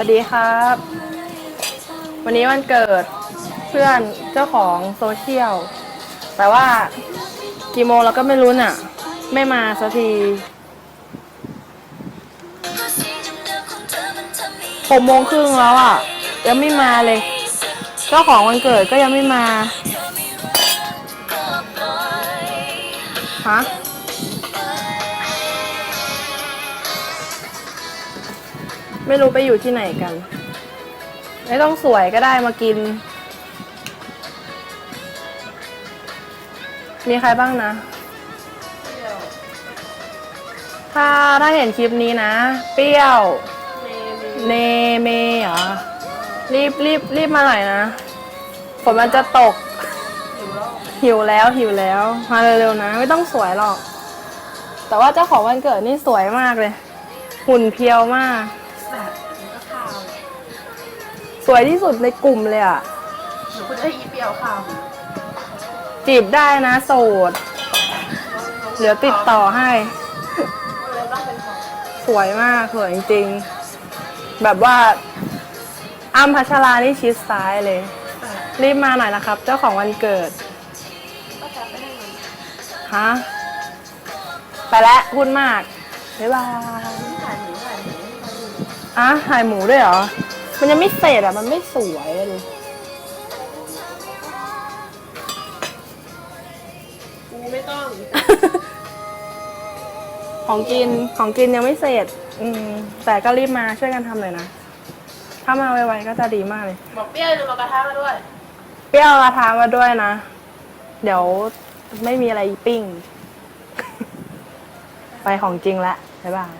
วัสดีครับ วันนี้วันเกิดเพื่อนเจ้าของโซเชียล แต่ว่ากี่โมงเราก็ไม่รู้น่ะ ไม่มาสักที หกโมงครึ่งแล้วอะ ยังไม่มาเลย เจ้าของวันเกิดก็ยังไม่มา ฮะ ไม่รู้ไปอยู่ที่ไหนกัน ไม่ต้องสวยก็ได้มากิน มีใครบ้างนะ ถ้าถ้าเห็นคลิปนี้นะ เปรี้ยว เนเมเหรอ รีบรีบรีบมาหน่อยนะฝนมันจะตก หิวแล้วหิวแล้ว มาเร็วๆนะ ไม่ต้องสวยหรอก แต่ว่าเจ้าของวันเกิดนี่สวยมากเลย หุ่นเพรียวมาก สวยที่สุดในกลุ่มเลยอะหนูก็จะอีเปียวค่ะจีบได้นะโสด เดี๋ยวติดต่อให้เลยต้องเป็นของสวยมากสวยจริงๆ แบบว่าอ้ำพัชรานี่ชิดซ้ายเลย รีบมาหน่อยนะครับ เจ้าของวันเกิดก็จะไปได้เงินฮะไปแล้วพูดมากบ๊ายบายถ่ายหนูถ่ายหนูอะถ่ายหมูด้วยเหรอ มันยังไม่เสร็จอะ มันไม่สวยอะดิกูไม่ต้อง ของกินของกินยังไม่เสร็จ อืม แต่ก็รีบมาช่วยกันทำหน่อยนะ ถ้ามาไวๆก็จะดีมากเลย บอกเปรี้ยวหนูมากระทะมาด้วย เปรี้ยวกระทามาด้วยนะ เดี๋ยวไม่มีอะไรปิ้ง ไปของจริงละบ๊ายบาย